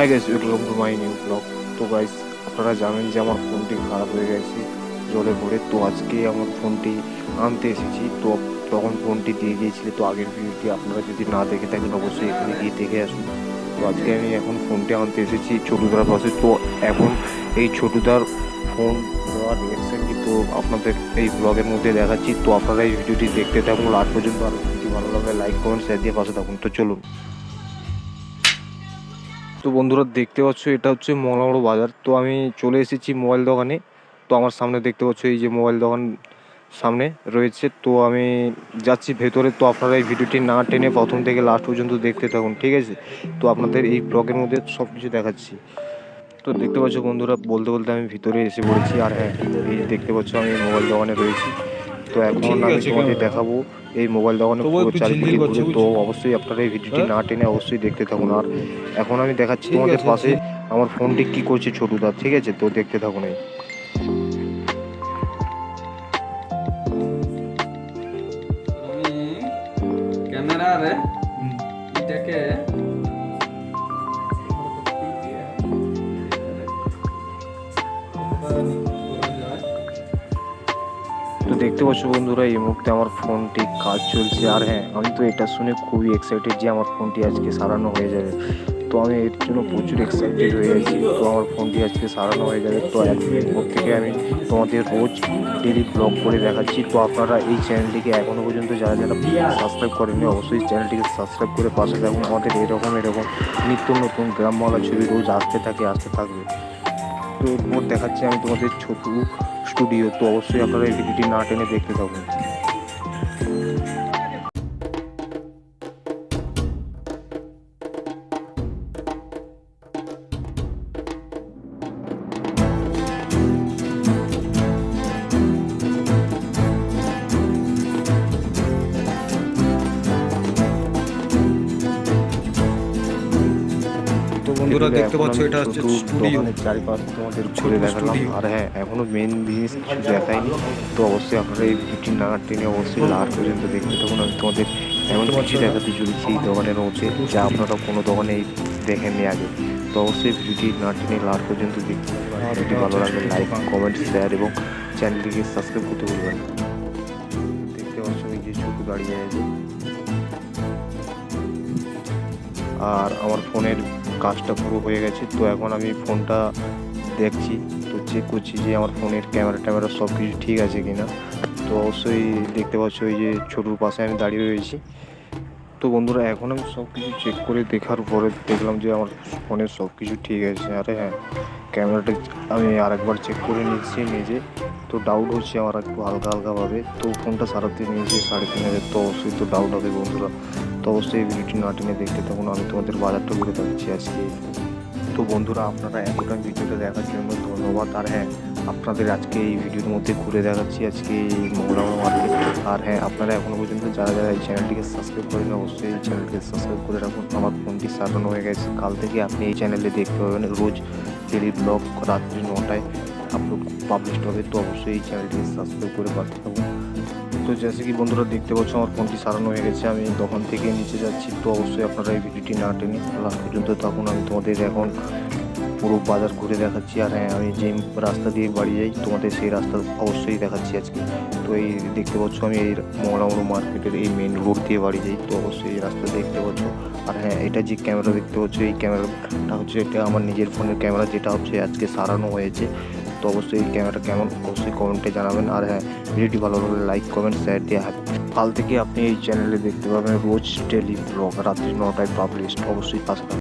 Hi guys welcome to my new blog তো guys আপনারা জানেন যে আমার ফোনটি খারাপ হয়ে গেছে, জলে পড়ে তো আজকে আমার ফোনটি আনতে এসেছি। তো তখন ফোনটি দিয়ে দিয়েছিলে তো আগের ভিডিওটি আপনারা যদি না দেখে থাকেন, অবশ্যই এখানে গিয়ে দেখে আসুন। তো আজকে আমি এখন ফোনটি আনতে এসেছি ছোটুদার পাশে। তো এখন এই ছোটুদার ফোন দেওয়ার রিয়াকশানটি তো আপনাদের এই ব্লগের মধ্যে দেখাচ্ছি। তো আপনারা এই ভিডিওটি দেখতে থাকুন। লাস্ট পর্যন্ত আর ভিডিওটি ভালো লাগলে লাইক কমেন্ট শেয়ার দিয়ে পাশে থাকুন। তো চলুন। তো বন্ধুরা দেখতে পাচ্ছ, এটা হচ্ছে মংলাবড় বাজার। তো আমি চলে এসেছি মোবাইল দোকানে। তো আমার সামনে দেখতে পাচ্ছ, এই যে মোবাইল দোকান সামনে রয়েছে। তো আমি যাচ্ছি ভেতরে। তো আপনারা এই ভিডিওটি না টেনে প্রথম থেকে লাস্ট পর্যন্ত দেখতে থাকুন, ঠিক আছে? তো আপনাদের এই ব্লগের মধ্যে সব কিছু দেখাচ্ছি। তো দেখতে পাচ্ছ বন্ধুরা, বলতে বলতে আমি ভিতরে এসে পড়েছি। আর হ্যাঁ এই দেখতে পাচ্ছ, আমি মোবাইল দোকানে রয়েছি। তো এখন আমি তোমাদের দেখাবো এই মোবাইল দোকানে পুরো ঘুরে। তো অবশ্যই আপনারা এই ভিডিওটি হ্যাঁ? না টেনে অবশ্যই দেখতে থাকুন। আর এখন আমি দেখাচ্ছি তোমাদের পাশে আমার ফোনটি কি করছে ছোটুদা ঠিক আছে? তো দেখতে থাকুন এই। আমি এটাকে দেখতে পাচ্ছ বন্ধুরা, এই মুহূর্তে আমার ফোনটি কাজ চলছে। আর হ্যাঁ আমি তো এটা শুনে খুবই এক্সাইটেড যে আমার ফোনটি আজকে সারানো হয়ে যাবে। তো আমি এর জন্য প্রচুর এক্সাইটেড হয়ে আছি। তো আমার ফোনটি আজকে সারানো হয়ে যাবে। তো এরপর থেকে আমি তোমাদের রোজ ডেলি ব্লগ করে দেখাচ্ছি। তো আপনারা এই চ্যানেলটিকে এখনও পর্যন্ত যারা যারা সাবস্ক্রাইব করেননি, অবশ্যই চ্যানেলটিকে সাবস্ক্রাইব করে পাশে থাকুন। আমাদের এরকম এরকম নিত্য নতুন গ্রামবাংলা ছবি রোজ আসতে থাকে, আসতে থাকবে। তো এরপর দেখাচ্ছি আমি তোমাদের ছোটু স্টুডিও তো অবশ্যই আপনারা এই ভিডিওটি না টেনে দেখতে থাকুন। বন্ধুরা দেখতে পাচ্ছ এটা হচ্ছে স্টুডিও চারিপাশ তোমাদের ঘুরে দেখালাম। আর হ্যাঁ এখনও মেন জিনিস কিছু দেখাইনি। তো অবশ্যই আপনারা এই ভিডিওটি না টেনে অবশ্যই লাস্ট পর্যন্ত দেখতে থাকুন। আমি তোমাদের এমন কিছু? দেখাতে চলেছি এই দোকানের মধ্যে যা আপনারা কোনো দোকানে দেখেননি আগে। তো অবশ্যই ভিডিওটি না টেনে লাস্ট পর্যন্ত দেখতে ভিডিওটি ভালো লাগলে লাইক কমেন্ট শেয়ার এবং চ্যানেলটিকে সাবস্ক্রাইব করতে ভুলবেন না। দেখতে পাচ্ছ এই যে ছোটু দাঁড়িয়ে আছে আর আমার ফোনের কাজটা পুরো হয়ে গেছে। তো এখন আমি ফোনটা দেখছি, তো চেক করছি যে আমার ফোনের ক্যামেরা ট্যামেরা সব কিছু ঠিক আছে কি না তো অবশ্যই দেখতে পাচ্ছ ওই যে ছোটোর পাশে আমি দাঁড়িয়ে রয়েছি। তো বন্ধুরা, এখন আমি সব কিছু চেক করে দেখার পরে দেখলাম যে আমার ফোনের সব কিছু ঠিক আছে। আরে হ্যাঁ ক্যামেরাটা আমি আরেকবার চেক করে নিচ্ছি নিজে। তো ডাউট হচ্ছে আমার একটু হালকা হালকাভাবে। তো ফোনটা সারাতে নিয়েছি সাড়ে তিন হাজার, তো অবশ্যই তো ডাউট হবে বন্ধুরা। তো অবশ্যই এই ভিডিওটি না টেনে দেখতে থাকুন। আমি তোমাদের বাজারটা ঘুরে দেখাচ্ছি আজকে। তো বন্ধুরা, আপনারা এতটা ভিডিওটা দেখার জন্য ধন্যবাদ। আর হ্যাঁ আপনাদের আজকে এই ভিডিওর মধ্যে ঘুরে দেখাচ্ছি আজকে এই মার্কেট আর হ্যাঁ আপনারা এখনও পর্যন্ত যারা যারা এই চ্যানেলটিকে সাবস্ক্রাইব করেন অবশ্যই এই চ্যানেলটিকে সাবস্ক্রাইব করে রাখুন। আমার ফোনটি সারানো হয়ে গেছে। কাল থেকে আপনি এই চ্যানেলে দেখতে পাবেন রোজ ডেলি ব্লগ রাত্রি নটায় আপলোড পাবলিশ হবে। তো অবশ্যই এই চ্যানেলটিকে সাবস্ক্রাইব করে পাশে থাকুন। তো জেসে কি বন্ধুরা দেখতে পাচ্ছ আমার ফোনটি সারানো হয়ে গেছে, আমি দোকান থেকে নিচে যাচ্ছি, তো অবশ্যই আপনারা এই ভিডিওটি না টেনে লাস্ট পর্যন্ত তখন আমি তোমাদের এখন পুরো বাজার ঘুরে দেখাচ্ছি, আর হ্যাঁ আমি যে রাস্তা দিয়ে বাড়ি যাই, তোমাদের সেই রাস্তা অবশ্যই দেখাচ্ছি আজকে। তো এই দেখতে পাচ্ছ আমি এই মৌলামড়ো মার্কেটের এই মেন রোড দিয়ে বাড়ি যাই, তো অবশ্যই এই রাস্তা দেখতে পাচ্ছ। আর হ্যাঁ এটা যে ক্যামেরা দেখতে পাচ্ছ, এই ক্যামেরাটা হচ্ছে এটা আমার নিজের ফোনের ক্যামেরা, যেটা হচ্ছে আজকে সারানো হয়েছে। তো অবশ্যই ক্যামেরা কেমন, অবশ্যই কমেন্টে জানাবেন আর হ্যাঁ ভিডিওটি ভালো লাগলে লাইক কমেন্ট শেয়ার দিয়ে হাত কাল থেকে আপনি এই চ্যানেলে দেখতে পাবেন রোজ ডেলি ব্লগ রাত্রি নটায় পাবলিশ অবশ্যই পাশে।